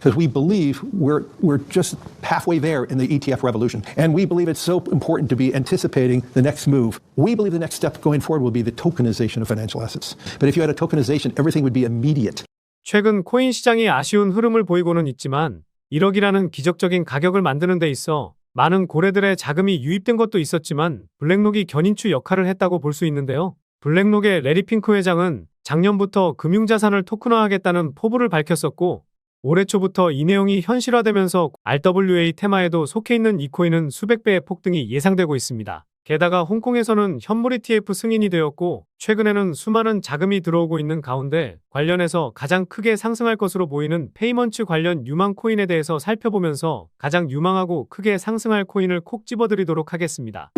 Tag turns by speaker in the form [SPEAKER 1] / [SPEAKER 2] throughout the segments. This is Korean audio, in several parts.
[SPEAKER 1] because we believe we're, we're just halfway there in the ETF revolution. And we believe it's so important to be anticipating the next move. We believe the next step going forward will be the tokenization of financial assets. But if you had a tokenization, everything would be immediate.
[SPEAKER 2] 최근 코인 시장이 아쉬운 흐름을 보이고는 있지만 1억이라는 기적적인 가격을 만드는 데 있어 많은 고래들의 자금이 유입된 것도 있었지만 블랙록이 견인추 역할을 했다고 볼 수 있는데요. 블랙록의 레리 핑크 회장은 작년부터 금융자산을 토큰화하겠다는 포부를 밝혔었고 올해 초부터 이 내용이 현실화되면서 RWA 테마에도 속해 있는 이 코인은 수백 배의 폭등이 예상되고 있습니다. 게다가 홍콩에서는 현물 ETF 승인이 되었고 최근에는 수많은 자금이 들어오고 있는 가운데 관련해서 가장 크게 상승할 것으로 보이는 페이먼츠 관련 유망 코인에 대해서 살펴보면서 가장 유망하고 크게 상승할 코인을 콕 집어드리도록 하겠습니다.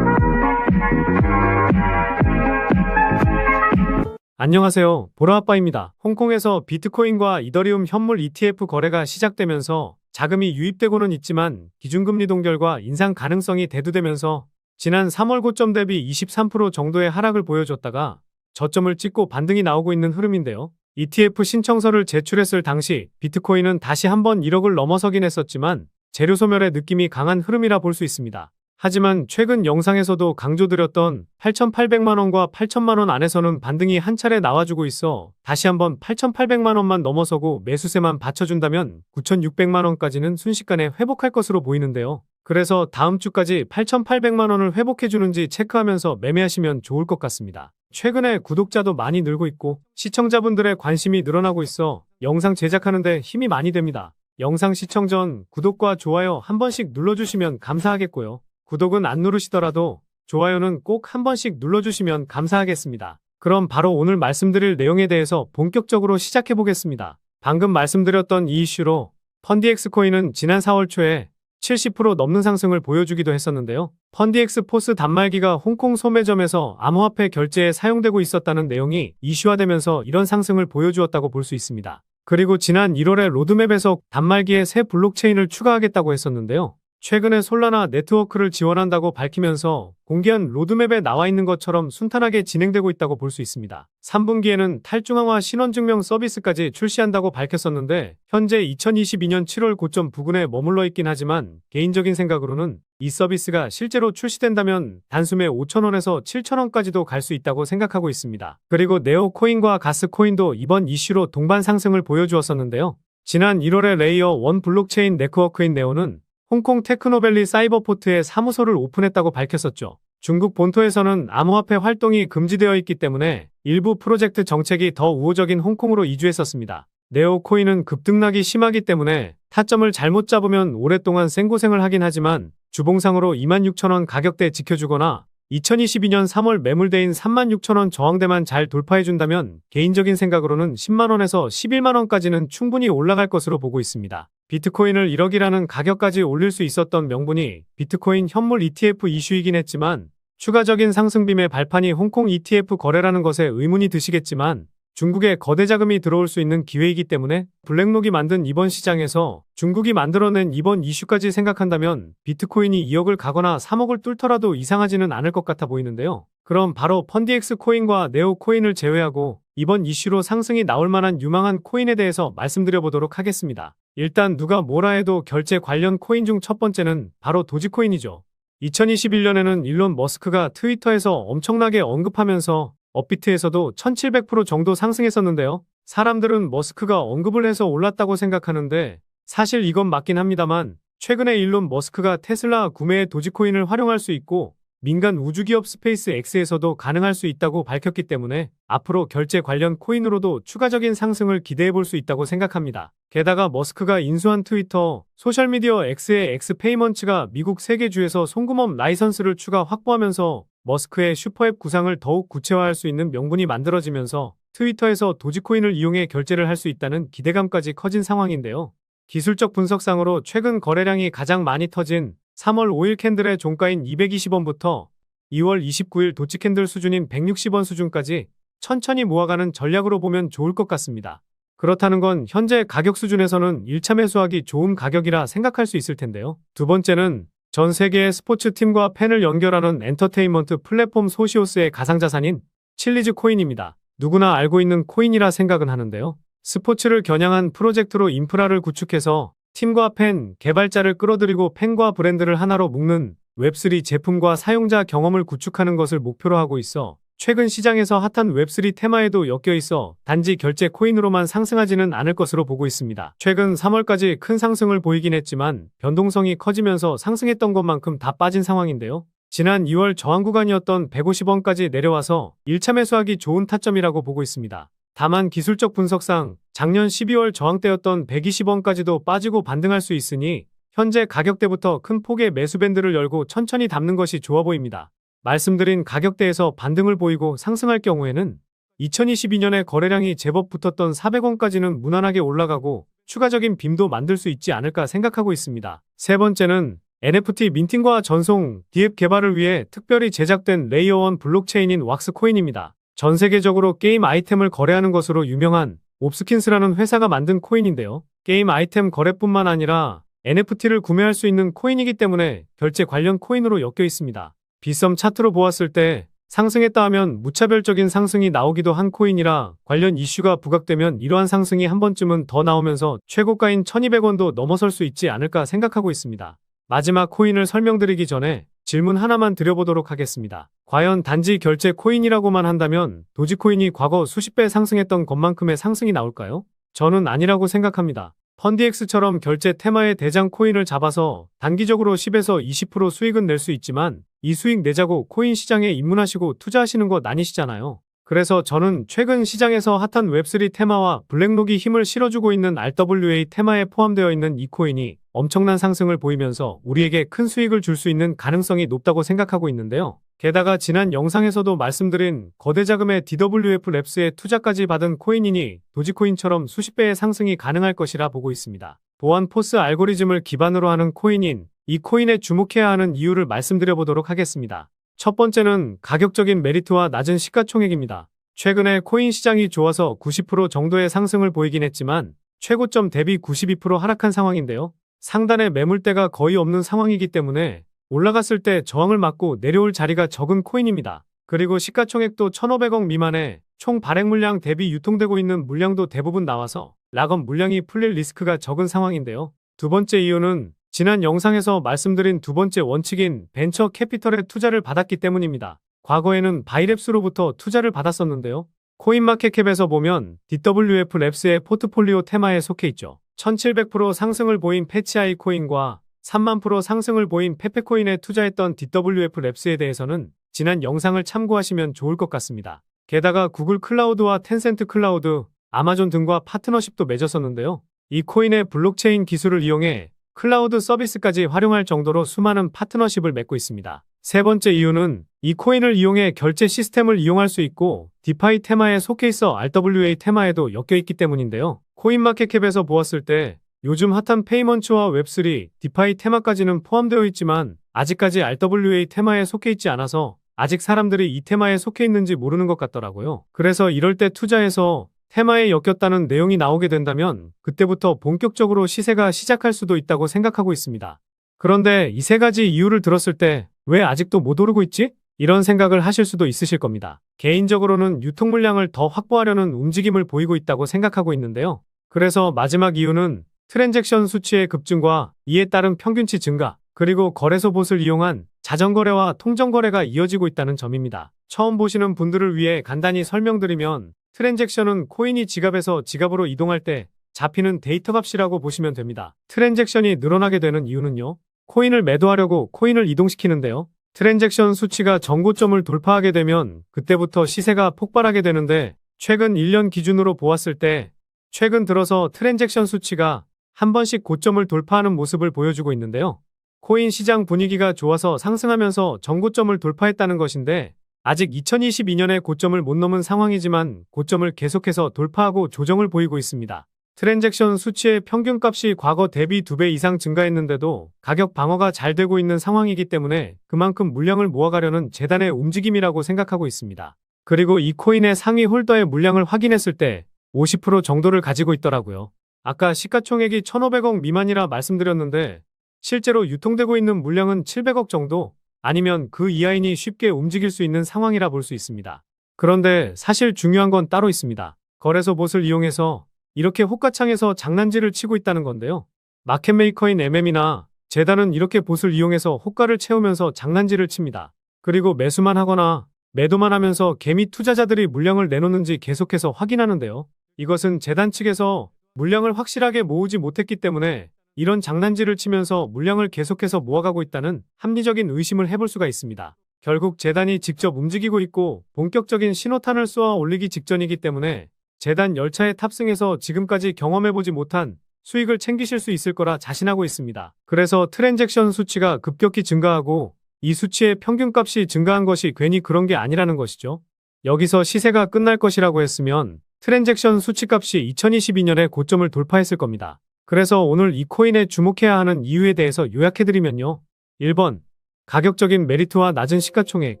[SPEAKER 2] 안녕하세요. 보라아빠입니다. 홍콩에서 비트코인과 이더리움 현물 ETF 거래가 시작되면서 자금이 유입되고는 있지만 기준금리 동결과 인상 가능성이 대두되면서 지난 3월 고점 대비 23% 정도의 하락을 보여줬다가 저점을 찍고 반등이 나오고 있는 흐름인데요. ETF 신청서를 제출했을 당시 비트코인은 다시 한번 1억을 넘어서긴 했었지만 재료 소멸의 느낌이 강한 흐름이라 볼 수 있습니다. 하지만 최근 영상에서도 강조드렸던 8,800만원과 8천만원 안에서는 반등이 한 차례 나와주고 있어 다시 한번 8,800만원만 넘어서고 매수세만 받쳐준다면 9,600만원까지는 순식간에 회복할 것으로 보이는데요. 그래서 다음 주까지 8,800만원을 회복해주는지 체크하면서 매매하시면 좋을 것 같습니다. 최근에 구독자도 많이 늘고 있고 시청자분들의 관심이 늘어나고 있어 영상 제작하는데 힘이 많이 됩니다. 영상 시청 전 구독과 좋아요 한 번씩 눌러주시면 감사하겠고요. 구독은 안 누르시더라도 좋아요는 꼭 한 번씩 눌러주시면 감사하겠습니다. 그럼 바로 오늘 말씀드릴 내용에 대해서 본격적으로 시작해 보겠습니다. 방금 말씀드렸던 이 이슈로 펀디엑스 코인은 지난 4월 초에 70% 넘는 상승을 보여주기도 했었는데요. 펀디엑스 포스 단말기가 홍콩 소매점에서 암호화폐 결제에 사용되고 있었다는 내용이 이슈화되면서 이런 상승을 보여주었다고 볼 수 있습니다. 그리고 지난 1월에 로드맵에서 단말기에 새 블록체인을 추가하겠다고 했었는데요. 최근에 솔라나 네트워크를 지원한다고 밝히면서 공개한 로드맵에 나와 있는 것처럼 순탄하게 진행되고 있다고 볼 수 있습니다. 3분기에는 탈중앙화 신원증명 서비스까지 출시한다고 밝혔었는데 현재 2022년 7월 고점 부근에 머물러 있긴 하지만 개인적인 생각으로는 이 서비스가 실제로 출시된다면 단숨에 5천원에서 7천원까지도 갈 수 있다고 생각하고 있습니다. 그리고 네오코인과 가스코인도 이번 이슈로 동반 상승을 보여주었었는데요. 지난 1월에 레이어 1 블록체인 네트워크인 네오는 홍콩 테크노밸리 사이버포트에 사무소를 오픈했다고 밝혔었죠. 중국 본토에서는 암호화폐 활동이 금지되어 있기 때문에 일부 프로젝트 정책이 더 우호적인 홍콩으로 이주했었습니다. 네오코인은 급등락이 심하기 때문에 타점을 잘못 잡으면 오랫동안 생고생을 하긴 하지만 주봉상으로 26,000원 가격대 지켜주거나 2022년 3월 매물대인 36,000원 저항대만 잘 돌파해준다면 개인적인 생각으로는 10만원에서 11만원까지는 충분히 올라갈 것으로 보고 있습니다. 비트코인을 1억이라는 가격까지 올릴 수 있었던 명분이 비트코인 현물 ETF 이슈이긴 했지만 추가적인 상승빔의 발판이 홍콩 ETF 거래라는 것에 의문이 드시겠지만 중국에 거대 자금이 들어올 수 있는 기회이기 때문에 블랙록이 만든 이번 시장에서 중국이 만들어낸 이번 이슈까지 생각한다면 비트코인이 2억을 가거나 3억을 뚫더라도 이상하지는 않을 것 같아 보이는데요. 그럼 바로 펀디엑스 코인과 네오 코인을 제외하고 이번 이슈로 상승이 나올 만한 유망한 코인에 대해서 말씀드려 보도록 하겠습니다. 일단 누가 뭐라 해도 결제 관련 코인 중 첫 번째는 바로 도지코인이죠. 2021년에는 일론 머스크가 트위터에서 엄청나게 언급하면서 업비트에서도 1700% 정도 상승했었는데요. 사람들은 머스크가 언급을 해서 올랐다고 생각하는데 사실 이건 맞긴 합니다만 최근에 일론 머스크가 테슬라 구매에 도지코인을 활용할 수 있고 민간 우주기업 스페이스 X에서도 가능할 수 있다고 밝혔기 때문에 앞으로 결제 관련 코인으로도 추가적인 상승을 기대해 볼 수 있다고 생각합니다. 게다가 머스크가 인수한 트위터, 소셜미디어 X의 엑스페이먼츠가 미국 세계주에서 송금업 라이선스를 추가 확보하면서 머스크의 슈퍼앱 구상을 더욱 구체화할 수 있는 명분이 만들어지면서 트위터에서 도지코인을 이용해 결제를 할 수 있다는 기대감까지 커진 상황인데요. 기술적 분석상으로 최근 거래량이 가장 많이 터진 3월 5일 캔들의 종가인 220원부터 2월 29일 도치 캔들 수준인 160원 수준까지 천천히 모아가는 전략으로 보면 좋을 것 같습니다. 그렇다는 건 현재 가격 수준에서는 1차 매수하기 좋은 가격이라 생각할 수 있을 텐데요. 두 번째는 전 세계의 스포츠 팀과 팬을 연결하는 엔터테인먼트 플랫폼 소시오스의 가상자산인 칠리즈 코인입니다. 누구나 알고 있는 코인이라 생각은 하는데요. 스포츠를 겨냥한 프로젝트로 인프라를 구축해서 팀과 팬, 개발자를 끌어들이고 팬과 브랜드를 하나로 묶는 웹3 제품과 사용자 경험을 구축하는 것을 목표로 하고 있어 최근 시장에서 핫한 웹3 테마에도 엮여 있어 단지 결제 코인으로만 상승하지는 않을 것으로 보고 있습니다. 최근 3월까지 큰 상승을 보이긴 했지만 변동성이 커지면서 상승했던 것만큼 다 빠진 상황인데요. 지난 2월 저항 구간이었던 150원까지 내려와서 1차 매수하기 좋은 타점이라고 보고 있습니다. 다만 기술적 분석상 작년 12월 저항대였던 120원까지도 빠지고 반등할 수 있으니 현재 가격대부터 큰 폭의 매수 밴드를 열고 천천히 담는 것이 좋아 보입니다. 말씀드린 가격대에서 반등을 보이고 상승할 경우에는 2022년에 거래량이 제법 붙었던 400원까지는 무난하게 올라가고 추가적인 빔도 만들 수 있지 않을까 생각하고 있습니다. 세 번째는 NFT 민팅과 전송, 디앱 개발을 위해 특별히 제작된 레이어1 블록체인인 왁스코인입니다. 전 세계적으로 게임 아이템을 거래하는 것으로 유명한 옵스킨스라는 회사가 만든 코인인데요. 게임 아이템 거래뿐만 아니라 NFT를 구매할 수 있는 코인이기 때문에 결제 관련 코인으로 엮여 있습니다. 비썸 차트로 보았을 때 상승했다 하면 무차별적인 상승이 나오기도 한 코인이라 관련 이슈가 부각되면 이러한 상승이 한 번쯤은 더 나오면서 최고가인 1200원도 넘어설 수 있지 않을까 생각하고 있습니다. 마지막 코인을 설명드리기 전에 질문 하나만 드려보도록 하겠습니다. 과연 단지 결제 코인이라고만 한다면 도지코인이 과거 수십 배 상승했던 것만큼의 상승이 나올까요? 저는 아니라고 생각합니다. 펀디엑스처럼 결제 테마의 대장 코인을 잡아서 단기적으로 10에서 20% 수익은 낼 수 있지만 이 수익 내자고 코인 시장에 입문하시고 투자하시는 것 아니시잖아요. 그래서 저는 최근 시장에서 핫한 웹3 테마와 블랙록이 힘을 실어주고 있는 RWA 테마에 포함되어 있는 이 코인이 엄청난 상승을 보이면서 우리에게 큰 수익을 줄 수 있는 가능성이 높다고 생각하고 있는데요. 게다가 지난 영상에서도 말씀드린 거대 자금의 DWF 랩스에 투자까지 받은 코인이니 도지코인처럼 수십 배의 상승이 가능할 것이라 보고 있습니다. 보안 포스 알고리즘을 기반으로 하는 코인인 이 코인에 주목해야 하는 이유를 말씀드려 보도록 하겠습니다. 첫 번째는 가격적인 메리트와 낮은 시가총액입니다. 최근에 코인 시장이 좋아서 90% 정도의 상승을 보이긴 했지만 최고점 대비 92% 하락한 상황인데요. 상단에 매물대가 거의 없는 상황이기 때문에 올라갔을 때 저항을 맞고 내려올 자리가 적은 코인입니다. 그리고 시가총액도 1,500억 미만에 총 발행 물량 대비 유통되고 있는 물량도 대부분 나와서 락업 물량이 풀릴 리스크가 적은 상황인데요. 두 번째 이유는 지난 영상에서 말씀드린 두 번째 원칙인 벤처 캐피털의 투자를 받았기 때문입니다. 과거에는 바이랩스로부터 투자를 받았었는데요. 코인마켓캡에서 보면 DWF 랩스의 포트폴리오 테마에 속해 있죠. 1700% 상승을 보인 패치아이 코인과 3만 프로 상승을 보인 페페코인에 투자했던 DWF 랩스에 대해서는 지난 영상을 참고하시면 좋을 것 같습니다. 게다가 구글 클라우드와 텐센트 클라우드, 아마존 등과 파트너십도 맺었었는데요. 이 코인의 블록체인 기술을 이용해 클라우드 서비스까지 활용할 정도로 수많은 파트너십을 맺고 있습니다. 세 번째 이유는 이 코인을 이용해 결제 시스템을 이용할 수 있고 디파이 테마에 속해 있어 RWA 테마에도 엮여 있기 때문인데요. 코인마켓캡에서 보았을 때 요즘 핫한 페이먼츠와 웹3, 디파이 테마까지는 포함되어 있지만 아직까지 RWA 테마에 속해 있지 않아서 아직 사람들이 이 테마에 속해 있는지 모르는 것 같더라고요. 그래서 이럴 때 투자해서 테마에 엮였다는 내용이 나오게 된다면 그때부터 본격적으로 시세가 시작할 수도 있다고 생각하고 있습니다. 그런데 이 세 가지 이유를 들었을 때 왜 아직도 못 오르고 있지? 이런 생각을 하실 수도 있으실 겁니다. 개인적으로는 유통 물량을 더 확보하려는 움직임을 보이고 있다고 생각하고 있는데요. 그래서 마지막 이유는 트랜잭션 수치의 급증과 이에 따른 평균치 증가, 그리고 거래소 봇을 이용한 자전거래와 통정거래가 이어지고 있다는 점입니다. 처음 보시는 분들을 위해 간단히 설명드리면 트랜잭션은 코인이 지갑에서 지갑으로 이동할 때 잡히는 데이터 값이라고 보시면 됩니다. 트랜잭션이 늘어나게 되는 이유는요. 코인을 매도하려고 코인을 이동시키는데요. 트랜잭션 수치가 정고점을 돌파하게 되면 그때부터 시세가 폭발하게 되는데 최근 1년 기준으로 보았을 때 최근 들어서 트랜잭션 수치가 한 번씩 고점을 돌파하는 모습을 보여주고 있는데요. 코인 시장 분위기가 좋아서 상승하면서 정고점을 돌파했다는 것인데 아직 2022년에 고점을 못 넘은 상황이지만 고점을 계속해서 돌파하고 조정을 보이고 있습니다. 트랜잭션 수치의 평균값이 과거 대비 2배 이상 증가했는데도 가격 방어가 잘 되고 있는 상황이기 때문에 그만큼 물량을 모아가려는 재단의 움직임이라고 생각하고 있습니다. 그리고 이 코인의 상위 홀더의 물량을 확인했을 때 50% 정도를 가지고 있더라고요. 아까 시가총액이 1,500억 미만이라 말씀드렸는데 실제로 유통되고 있는 물량은 700억 정도 아니면 그 이하인이 쉽게 움직일 수 있는 상황이라 볼 수 있습니다. 그런데 사실 중요한 건 따로 있습니다. 거래소 봇을 이용해서 이렇게 호가창에서 장난질을 치고 있다는 건데요. 마켓메이커인 MM이나 재단은 이렇게 봇을 이용해서 호가를 채우면서 장난질을 칩니다. 그리고 매수만 하거나 매도만 하면서 개미 투자자들이 물량을 내놓는지 계속해서 확인하는데요. 이것은 재단 측에서 물량을 확실하게 모으지 못했기 때문에 이런 장난질을 치면서 물량을 계속해서 모아가고 있다는 합리적인 의심을 해볼 수가 있습니다. 결국 재단이 직접 움직이고 있고 본격적인 신호탄을 쏘아 올리기 직전이기 때문에 재단 열차에 탑승해서 지금까지 경험해보지 못한 수익을 챙기실 수 있을 거라 자신하고 있습니다. 그래서 트랜잭션 수치가 급격히 증가하고 이 수치의 평균값이 증가한 것이 괜히 그런 게 아니라는 것이죠. 여기서 시세가 끝날 것이라고 했으면 트랜잭션 수치값이 2022년에 고점을 돌파했을 겁니다. 그래서 오늘 이 코인에 주목해야 하는 이유에 대해서 요약해드리면요. 1번, 가격적인 메리트와 낮은 시가총액.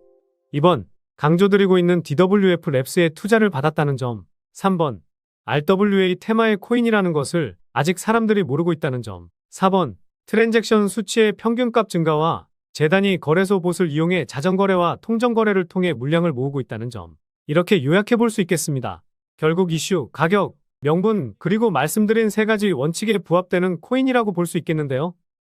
[SPEAKER 2] 2번, 강조드리고 있는 DWF 랩스에 투자를 받았다는 점. 3번, RWA 테마의 코인이라는 것을 아직 사람들이 모르고 있다는 점. 4번, 트랜잭션 수치의 평균값 증가와 재단이 거래소 봇을 이용해 자전거래와 통정거래를 통해 물량을 모으고 있다는 점. 이렇게 요약해 볼 수 있겠습니다. 결국 이슈, 가격, 명분, 그리고 말씀드린 세 가지 원칙에 부합되는 코인이라고 볼 수 있겠는데요.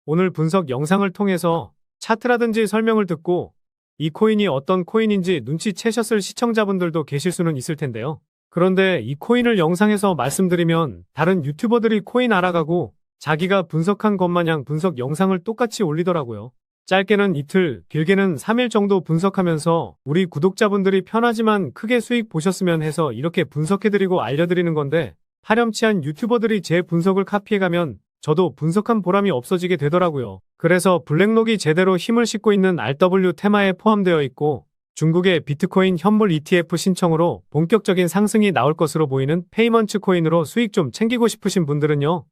[SPEAKER 2] 오늘 분석 영상을 통해서 차트라든지 설명을 듣고 이 코인이 어떤 코인인지 눈치채셨을 시청자분들도 계실 수는 있을 텐데요. 그런데 이 코인을 영상에서 말씀드리면 다른 유튜버들이 코인 알아가고 자기가 분석한 것 마냥 분석 영상을 똑같이 올리더라고요. 짧게는 이틀, 길게는 3일 정도 분석하면서 우리 구독자분들이 편하지만 크게 수익 보셨으면 해서 이렇게 분석해드리고 알려드리는 건데 파렴치한 유튜버들이 제 분석을 카피해가면 저도 분석한 보람이 없어지게 되더라고요. 그래서 블랙록이 제대로 힘을 싣고 있는 RW 테마에 포함되어 있고 중국의 비트코인 현물 ETF 신청으로 본격적인 상승이 나올 것으로 보이는 페이먼츠 코인으로 수익 좀 챙기고 싶으신 분들은요.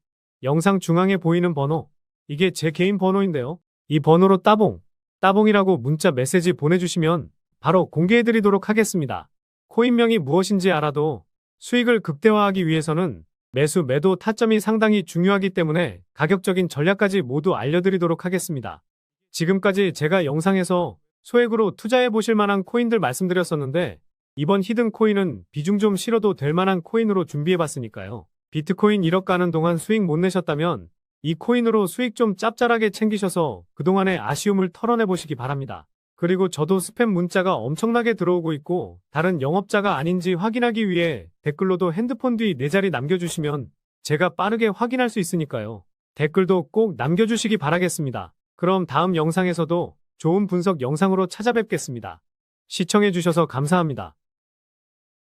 [SPEAKER 2] 영상 중앙에 보이는 번호, 이게 제 개인 번호인데요. 이 번호로 따봉, 따봉이라고 문자 메시지 보내주시면 바로 공개해드리도록 하겠습니다. 코인명이 무엇인지 알아도 수익을 극대화하기 위해서는 매수, 매도 타점이 상당히 중요하기 때문에 가격적인 전략까지 모두 알려드리도록 하겠습니다. 지금까지 제가 영상에서 소액으로 투자해 보실 만한 코인들 말씀드렸었는데 이번 히든 코인은 비중 좀 실어도 될 만한 코인으로 준비해 봤으니까요. 비트코인 1억 가는 동안 수익 못 내셨다면 이 코인으로 수익 좀 짭짤하게 챙기셔서 그동안의 아쉬움을 털어내 보시기 바랍니다. 그리고 저도 스팸 문자가 엄청나게 들어오고 있고 다른 영업자가 아닌지 확인하기 위해 댓글로도 핸드폰 뒤 네 자리 남겨주시면 제가 빠르게 확인할 수 있으니까요. 댓글도 꼭 남겨주시기 바라겠습니다. 그럼 다음 영상에서도 좋은 분석 영상으로 찾아뵙겠습니다. 시청해주셔서 감사합니다.